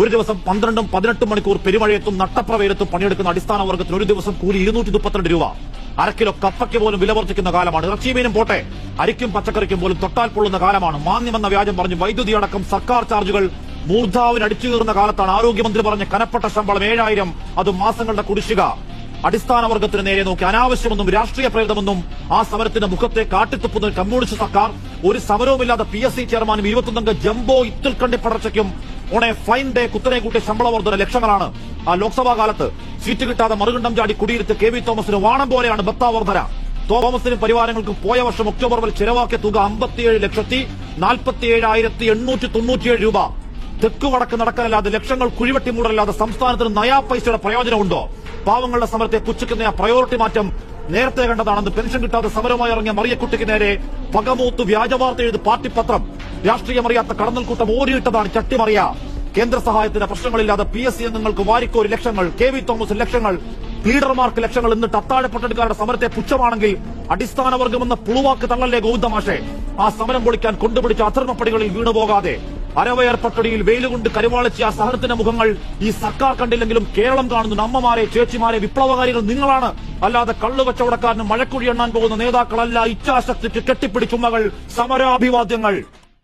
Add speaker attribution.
Speaker 1: ഒരു ദിവസം പന്ത്രണ്ടും പതിനെട്ടും മണിക്കൂർ പെരുമഴയത്തും നട്ടപ്രവേരത്തും പണിയെടുക്കുന്ന അടിസ്ഥാന വർഗത്തിന് ഒരു ദിവസം കൂലി ഇരുന്നൂറ്റി മുപ്പത്തിരണ്ട് രൂപ. അരക്കിലോ കപ്പയ്ക്ക് പോലും വില വർദ്ധിക്കുന്ന കാലമാണ്. ഇറച്ചിമീനും പോട്ടെ. അരിക്കും പച്ചക്കറിക്കും പോലും തൊട്ടാൽ പൊള്ളുന്ന കാലമാണ്. മാന്യമെന്ന വ്യാജം പറഞ്ഞ് വൈദ്യുതി അടക്കം സർക്കാർ ചാർജുകൾ മൂർധാവിന് അടിച്ചു കയറുന്ന കാലത്താണ്. ആരോഗ്യമന്ത്രി പറഞ്ഞ കനപ്പെട്ട ശമ്പളം ഏഴായിരം. അത് മാസങ്ങളുടെ കുടിശ്ശിക. അടിസ്ഥാന വർഗത്തിന് നേരെ നോക്കി അനാവശ്യമെന്നും രാഷ്ട്രീയ പ്രേരിതമെന്നും ആ സമരത്തിന്റെ മുഖത്തെ കാട്ടിത്തുപ്പുന്ന കമ്മ്യൂണിസ്റ്റ് സർക്കാർ ഒരു സമരവുമില്ലാതെ പി എസ് സി ചെയർമാനും ഇരുപത്തൊന്നംഗ ജംബോ ഇത്തിൽക്കണ്ടി പടർച്ചയ്ക്കും ഓണെ ഫൈൻ ഡേ കുത്തനെ കൂട്ടി ശമ്പള വർധന ലക്ഷങ്ങളാണ്. ആ ലോക്സഭാ കാലത്ത് സീറ്റ് കിട്ടാതെ മറുകണ്ഠം ചാടി കുടിയിരുത്ത് കെ വി തോമസിന് വാണം പോലെയാണ് ബത്താ തോമസിനും പരിവാരങ്ങൾക്കും പോയ വർഷം ഒക്ടോബർ വരെ ചിലവാക്കിയ തുക അമ്പത്തിയേഴ് ലക്ഷത്തി നാൽപ്പത്തിയേഴായിരത്തി എണ്ണൂറ്റി തൊണ്ണൂറ്റിയേഴ് രൂപ. തെക്ക് വടക്ക് നടക്കാനല്ലാതെ ലക്ഷങ്ങൾ കുഴിവെട്ടി മൂടല്ലാതെ സംസ്ഥാനത്തിന് നയാ പൈസയുടെ പ്രയോജനമുണ്ടോ? പാവങ്ങളുടെ സമരത്തെ പുച്ഛിക്കുന്ന പ്രയോറിറ്റി മാറ്റം നേരത്തെ കണ്ടതാണെന്ന് പെൻഷൻ കിട്ടാതെ സമരമായി ഇറങ്ങിയ മറിയക്കുട്ടിക്ക് നേരെ പകമൂത്ത് വ്യാജവാർത്ത എഴുതി പാർട്ടി പത്രം രാഷ്ട്രീയമറിയാത്ത കടന്നൽക്കൂട്ടം ഓരിയിട്ടതാണ് ചട്ടിമറിയ. കേന്ദ്ര സഹായത്തിന് പ്രശ്നങ്ങളില്ലാതെ പി എസ് സി അംഗങ്ങൾക്ക് വാരിക്കോരി ലക്ഷങ്ങൾ കെ വി തോമസ് ലക്ഷങ്ങൾ ലീഡർമാർക്ക് ലക്ഷങ്ങൾ എന്നിട്ട് അത്താഴ പട്ടണക്കാരുടെ സമരത്തെ പുച്ഛമാണെങ്കിൽ അടിസ്ഥാന വർഗമെന്ന പുളുവാക്ക് തള്ളല്ലേ ഗോവിന്ദമാഷെ ആ സമരം പൊളിക്കാൻ കൊണ്ടുപിടിച്ച അധർമ്മപ്പടികളിൽ വീണുപോകാതെ അരവയർ പട്ടടിയിൽ വെയിലുകൊണ്ട് കരുവാളിച്ച ആ സഹനത്തിന്റെ മുഖങ്ങൾ ഈ സർക്കാർ കണ്ടില്ലെങ്കിലും കേരളം കാണുന്ന അമ്മമാരെ ചേച്ചിമാരെ വിപ്ലവകാരികൾ നിങ്ങളാണ്. അല്ലാതെ കള്ളുകച്ചവടക്കാരന് മഴക്കുഴി എണ്ണാൻ പോകുന്ന നേതാക്കളല്ല ഇച്ഛാശക്തിക്ക് കെട്ടിപ്പിടിച്ചുമ്മകൾ സമരാഭിവാദ്യങ്ങൾ.